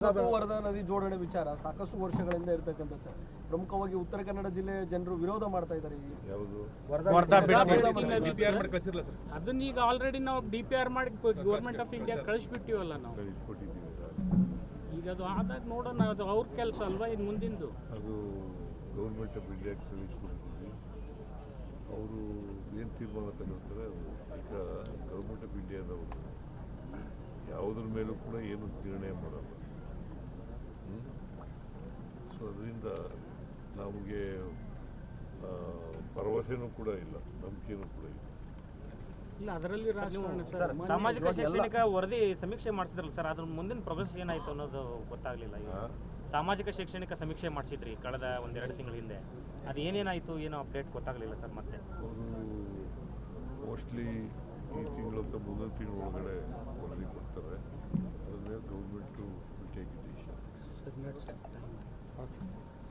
ವರದಾ ನದಿ ಜೋಡಣೆ ವಿಚಾರ ಸಾಕಷ್ಟು ವರ್ಷಗಳಿಂದ ಇರ್ತಕ್ಕಂಥ ಸರ್. ಪ್ರಮುಖವಾಗಿ ಉತ್ತರ ಕನ್ನಡ ಜಿಲ್ಲೆಯ ಜನರು ವಿರೋಧ ಮಾಡ್ತಾ ಇದ್ದಾರೆ ಅದನ್ನ ಈಗ ಆಲ್ರೆಡಿ ನಾವು ಡಿ ಪಿ ಆರ್ ಮಾಡಿ ಗೌರ್ಮೆಂಟ್ ಆಫ್ ಇಂಡಿಯಾ ಕಳಿಸ್ಬಿಟ್ಟಿವಲ್ಲ ನಾವು. ಈಗ ಅದು ಆದಾಗ ನೋಡೋಣ ಅದು ಅವ್ರ ಕೆಲಸ ಅಲ್ವಾ ಇದು ಮುಂದಿಂದು? ಅದು ಗೌರ್ಮೆಂಟ್ ಆಫ್ ಇಂಡಿಯಾ ಕಳಿಸ್ಕೊಡ್ತೀವಿ ಅವರು ಏನು ತೀರ್ಮಾನ ತಗೊಳ್ತಾರೆ ಅದು ಈಗ ಗೌರ್ಮೆಂಟ್ ಆಫ್ ಇಂಡಿಯಾದವರು ಯಾವುದ್ರ ಮೇಲೂ ಕೂಡ ಏನು ನಿರ್ಣಯ ಮಾಡಲ್ಲ. ಅದರಿಂದ ನಮಗೆ ಆ, ಭರವಸೆನೂ ಕೂಡ ಇಲ್ಲ ನಂಬಿಕೆನೂ ಕೂಡ ಇಲ್ಲ. ಇಲ್ಲ ಅದರಲ್ಲಿ ರಾಜಕಾರಣ ಸರ್ ಸರ್ ಸಾಮಾಜಿಕ ಶೈಕ್ಷಣಿಕ ವರದಿ ಸಮೀಕ್ಷೆ ಮಾಡಿಸಿದ್ರಲ್ಲ ಸರ್ ಅದ್ರ ಮುಂದಿನ ಪ್ರೋಗ್ರೆಸ್ ಏನಾಯ್ತು ಅನ್ನೋದು ಗೊತ್ತಾಗ್ಲಿಲ್ಲ ಈಗ. ಸಾಮಾಜಿಕ ಶೈಕ್ಷಣಿಕ ಸಮೀಕ್ಷೆ ಮಾಡಿಸಿದ್ರಿ ಕಳೆದ ಒಂದೆರಡು ತಿಂಗಳ ಹಿಂದೆ. ಅದು ಏನೇನಾಯಿತು ಏನೋ ಅಪ್ಡೇಟ್ ಗೊತ್ತಾಗ್ಲಿಲ್ಲ ಸರ್ ಮತ್ತೆ. ಅವರು ಮೋಸ್ಟ್ಲಿ ಈ ತಿಂಗಳು ಅಂತ ಮುಂದಿನ ತಿಂಗಳ ಒಳಗಡೆ ವರದಿ ಕೊಡ್ತಾರೆ. ಅದ್ರ ಮೇಲೆ ಗೌರ್ಮೆಂಟು ಟೇಕ್ ಡಿಸಿಷನ್